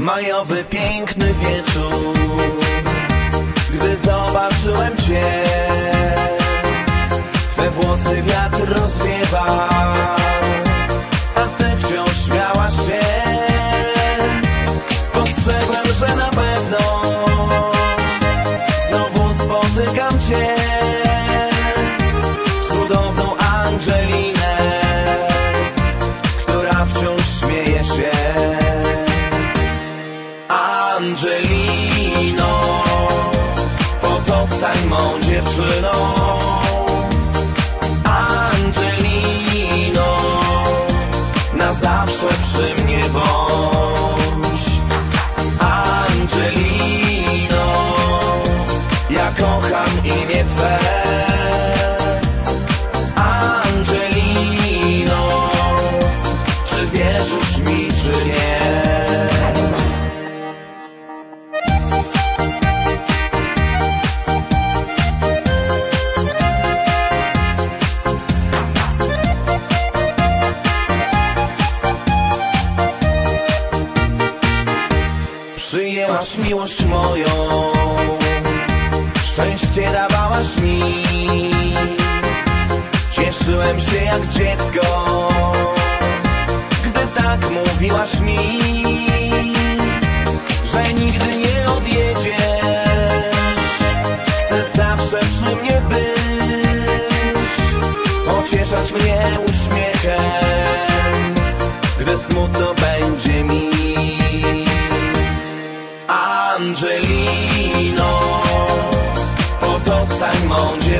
Majowy piękny wieczór Gdy zobaczyłem Cię. Twe włosy wiatr rozwiewa Pozostań mą dziewczyną Angelino Miłość moją. Szczęście dawałaś mi. Cieszyłem się jak dziecko Gdy tak mówiłaś mi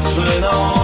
mą dziewczyną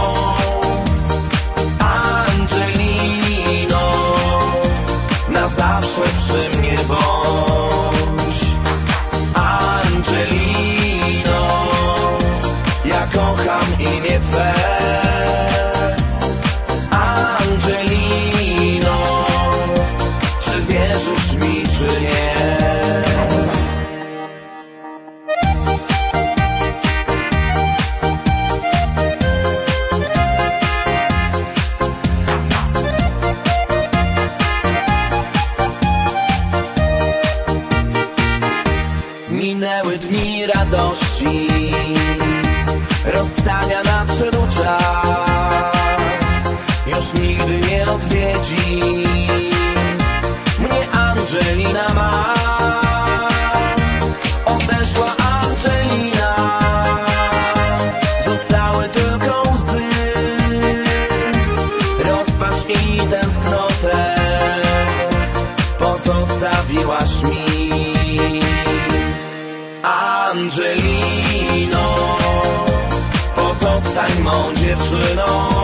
Minęły dni radości. Rozstania nadszedł czas. Już nigdy nie odwiedzi Angelino Pozostań mą dziewczyną